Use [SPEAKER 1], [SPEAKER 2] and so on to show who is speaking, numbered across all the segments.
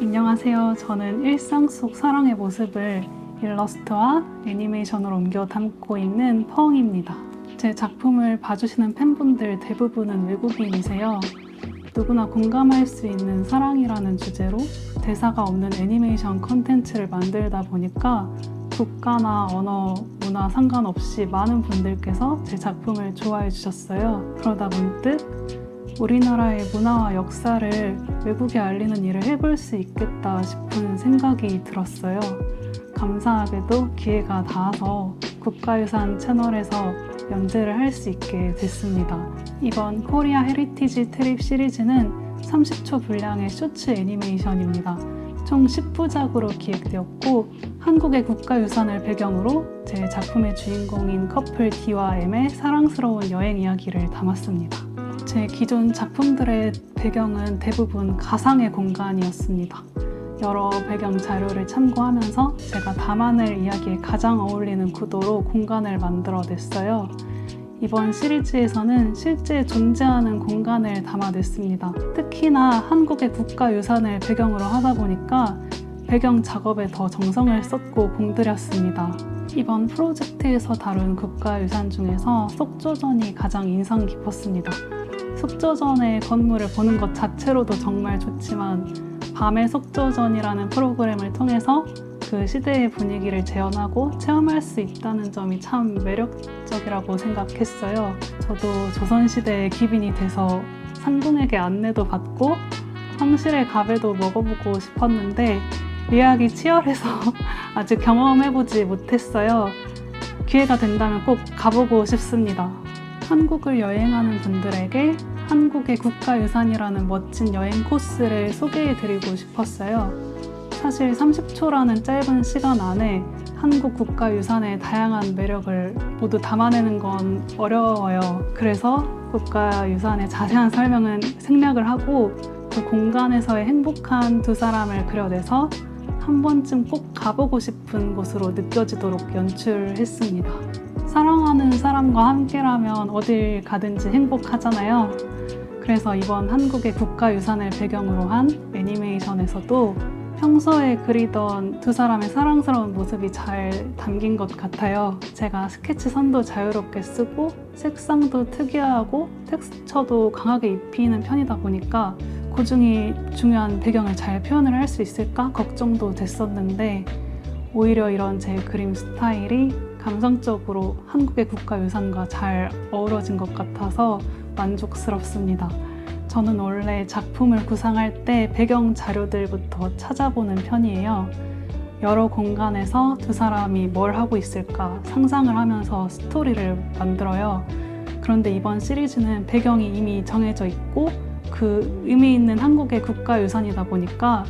[SPEAKER 1] 안녕하세요. 저는 일상 속 사랑의 모습을 일러스트와 애니메이션으로 옮겨 담고 있는 펑입니다. 제 작품을 봐주시는 팬분들 대부분은 외국인이세요. 누구나 공감할 수 있는 사랑이라는 주제로 대사가 없는 애니메이션 콘텐츠를 만들다 보니까 국가나 언어 문화 상관없이 많은 분들께서 제 작품을 좋아해 주셨어요. 그러다 문득 우리나라의 문화와 역사를 외국에 알리는 일을 해볼 수 있겠다 싶은 생각이 들었어요. 감사하게도 기회가 닿아서 국가유산 채널에서 연재를 할 수 있게 됐습니다. 이번 코리아 헤리티지 트립 시리즈는 30초 분량의 쇼츠 애니메이션입니다. 총 10부작으로 기획되었고 한국의 국가유산을 배경으로 제 작품의 주인공인 커플 D와 M의 사랑스러운 여행 이야기를 담았습니다. 제 기존 작품들의 배경은 대부분 가상의 공간이었습니다. 여러 배경 자료를 참고하면서 제가 담아낼 이야기에 가장 어울리는 구도로 공간을 만들어냈어요. 이번 시리즈에서는 실제 존재하는 공간을 담아냈습니다. 특히나 한국의 국가유산을 배경으로 하다 보니까 배경 작업에 더 정성을 썼고 공들였습니다. 이번 프로젝트에서 다룬 국가유산 중에서 속조전이 가장 인상 깊었습니다. 속조전의 건물을 보는 것 자체로도 정말 좋지만 밤의 속조전이라는 프로그램을 통해서 그 시대의 분위기를 재현하고 체험할 수 있다는 점이 참 매력적이라고 생각했어요. 저도 조선시대의 기빈이 돼서 상궁에게 안내도 받고 황실의 가배도 먹어보고 싶었는데 예약이 치열해서 아직 경험해보지 못했어요. 기회가 된다면 꼭 가보고 싶습니다. 한국을 여행하는 분들에게 한국의 국가유산이라는 멋진 여행 코스를 소개해드리고 싶었어요. 사실 30초라는 짧은 시간 안에 한국 국가유산의 다양한 매력을 모두 담아내는 건 어려워요. 그래서 국가유산의 자세한 설명은 생략을 하고 그 공간에서의 행복한 두 사람을 그려내서 한 번쯤 꼭 가보고 싶은 곳으로 느껴지도록 연출했습니다. 사랑하는 사람과 함께라면 어딜 가든지 행복하잖아요. 그래서 이번 한국의 국가유산을 배경으로 한 애니메이션에서도 평소에 그리던 두 사람의 사랑스러운 모습이 잘 담긴 것 같아요. 제가 스케치 선도 자유롭게 쓰고 색상도 특이하고 텍스처도 강하게 입히는 편이다 보니까 고중이 중요한 배경을 잘 표현을 할 수 있을까 걱정도 됐었는데 오히려 이런 제 그림 스타일이 감성적으로 한국의 국가유산과 잘 어우러진 것 같아서 만족스럽습니다. 저는 원래 작품을 구상할 때 배경 자료들부터 찾아보는 편이에요. 여러 공간에서 두 사람이 뭘 하고 있을까 상상을 하면서 스토리를 만들어요. 그런데 이번 시리즈는 배경이 이미 정해져 있고 그 의미 있는 한국의 국가유산이다 보니까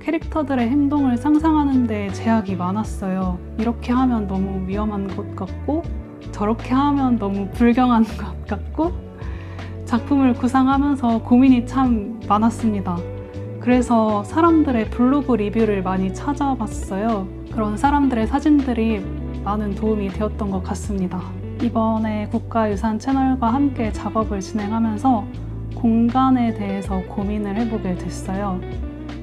[SPEAKER 1] 캐릭터들의 행동을 상상하는데 제약이 많았어요. 이렇게 하면 너무 위험한 것 같고, 저렇게 하면 너무 불경한 것 같고, 작품을 구상하면서 고민이 참 많았습니다. 그래서 사람들의 블로그 리뷰를 많이 찾아봤어요. 그런 사람들의 사진들이 많은 도움이 되었던 것 같습니다. 이번에 국가유산 채널과 함께 작업을 진행하면서 공간에 대해서 고민을 해보게 됐어요.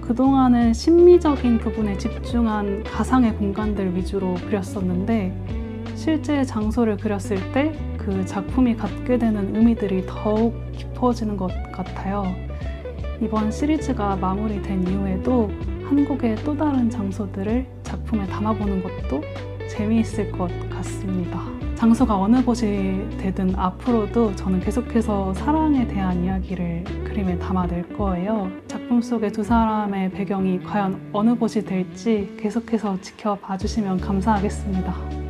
[SPEAKER 1] 그동안은 심미적인 부분에 집중한 가상의 공간들 위주로 그렸었는데 실제 장소를 그렸을 때 그 작품이 갖게 되는 의미들이 더욱 깊어지는 것 같아요. 이번 시리즈가 마무리된 이후에도 한국의 또 다른 장소들을 작품에 담아보는 것도 재미있을 것 같습니다. 장소가 어느 곳이 되든 앞으로도 저는 계속해서 사랑에 대한 이야기를 그림에 담아낼 거예요. 작품 속의 두 사람의 배경이 과연 어느 곳이 될지 계속해서 지켜봐 주시면 감사하겠습니다.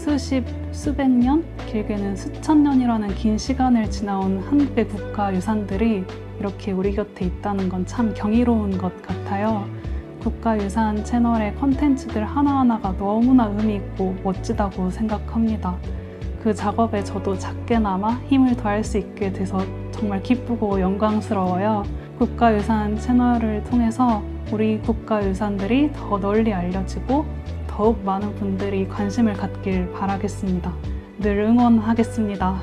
[SPEAKER 1] 수십, 수백 년, 길게는 수천 년이라는 긴 시간을 지나온 한국의 국가 유산들이 이렇게 우리 곁에 있다는 건 참 경이로운 것 같아요. 국가유산 채널의 컨텐츠들 하나하나가 너무나 의미 있고 멋지다고 생각합니다. 그 작업에 저도 작게나마 힘을 더할 수 있게 돼서 정말 기쁘고 영광스러워요. 국가유산 채널을 통해서 우리 국가유산들이 더 널리 알려지고 더욱 많은 분들이 관심을 갖길 바라겠습니다. 늘 응원하겠습니다.